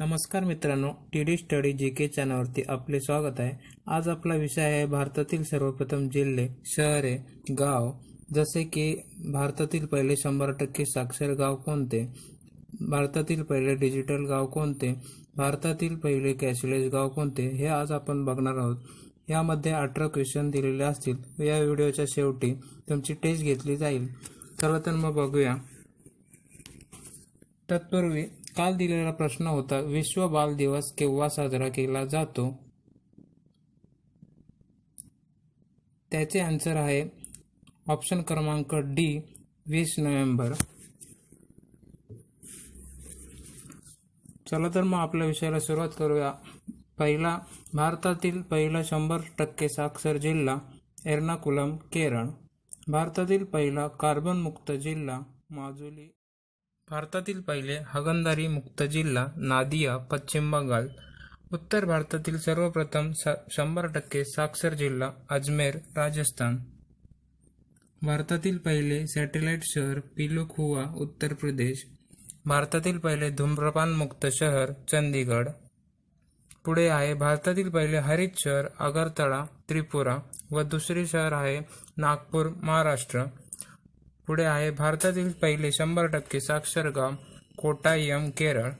नमस्कार मित्रांनो T D study G K चॅनलवरती आपले स्वागत आहे. आज आपला विषय आहे भारतातील सर्वप्रथम जिल्हे शहरे गाव. जसे की भारतातील पहिले शंभर टक्के साक्षर गाव कोणते? भारतातील पहिले डिजिटल गाव कोणते? भारतातील पहिले कॅशलेस गाव कोणते? हे आज आपण बघणार आहोत. यामध्ये अठरा क्वेश्चन दिलेले असतील. या व्हिडिओच्या शेवटी तुमची टेस्ट घेतली जाईल. सर्वप्रथम मग बघूया. तत्पूर्वी काल दिलेला प्रश्न होता विश्व बाल दिवस केव्हा साजरा केला जातो? त्याचे आन्सर आहे ऑप्शन क्रमांक डी वीस नोव्हेंबर. चला तर मग आपल्या विषयाला सुरुवात करूया. पहिला भारतातील पहिला शंभर टक्के साक्षर जिल्हा एर्नाकुलम केरळ. भारतातील पहिला कार्बन मुक्त जिल्हा माजुली. भारतातील पहिले हगनदारी मुक्त जिल्हा नादिया पश्चिम बंगाल. उत्तर भारतातील सर्वप्रथम सा शंभर टक्के साक्षर जिल्हा अजमेर राजस्थान. भारतातील पहिले सॅटेलाइट शहर पिलुखुआ उत्तर प्रदेश. भारतातील पहिले धूम्रपानमुक्त शहर चंदीगड पुढे आहे भारतातील पहिले हरित शहर अगरतळा त्रिपुरा व दुसरे शहर आहे नागपूर महाराष्ट्र. पुढे आहे भारतातील पहिले शंभर टक्के साक्षर गाव कोटायम केरळ.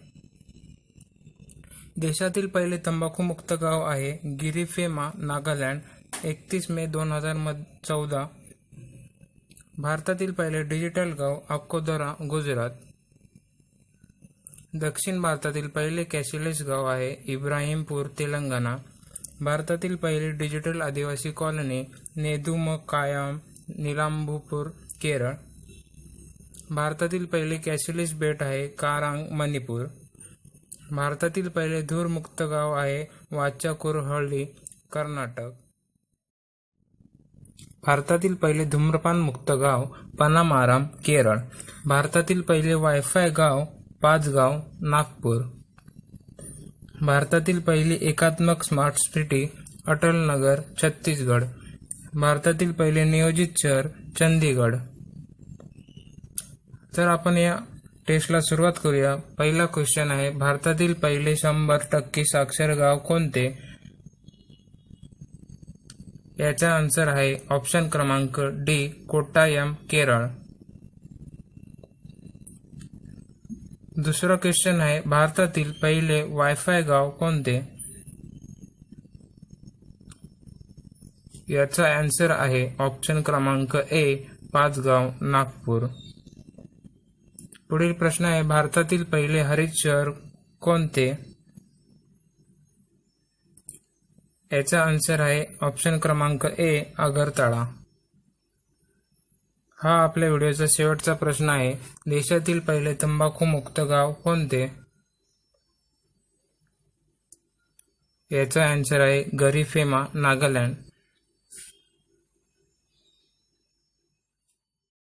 देशातील पहिले तंबाखूमुक्त गाव आहे गिरिफेमा नागालँड. एकतीस मे दोन हजार चौदा. भारतातील पहिले डिजिटल गाव अक्कोदरा गुजरात. दक्षिण भारतातील पहिले कॅशलेस गाव आहे इब्राहिमपूर तेलंगणा. भारतातील पहिली डिजिटल आदिवासी कॉलनी नेदुमकायाम निलांबूपूर. केरळ. भारतातील पहिले कॅशलेस बेट आहे कारांग मणिपूर. भारतातील पहिले धूरमुक्त गाव आहे वाचाकुरहಳ್ಳಿ कर्नाटक. भारतातील पहिले धूम्रपान मुक्त गाव पनामाराम केरळ. भारतातील पहिले वायफाय गाव पाचगाव नागपूर. भारतातील पहिली एकात्मक स्मार्ट सिटी अटलनगर छत्तीसगड. भारतातील पहिले नियोजित शहर चंदीगड तर आपण या टेस्टला सुरुवात करूया. पहिला क्वेश्चन आहे भारतातील पहिले शंभर टक्के साक्षर गाव कोणते? याचा आन्सर आहे ऑप्शन क्रमांक डी कोट्टायम केरळ. दुसरा क्वेश्चन आहे भारतातील पहिले वायफाय गाव कोणते? याचा आन्सर आहे ऑप्शन क्रमांक ए पाचगाव नागपूर. पुढील प्रश्न आहे भारतातील पहिले हरित शहर कोणते? याचा आन्सर आहे ऑप्शन क्रमांक ए आगरताळा. हा आपल्या व्हिडिओचा शेवटचा प्रश्न आहे देशातील पहिले तंबाखू मुक्त गाव कोणते? याचा आन्सर आहे गरीफेमा नागालँड.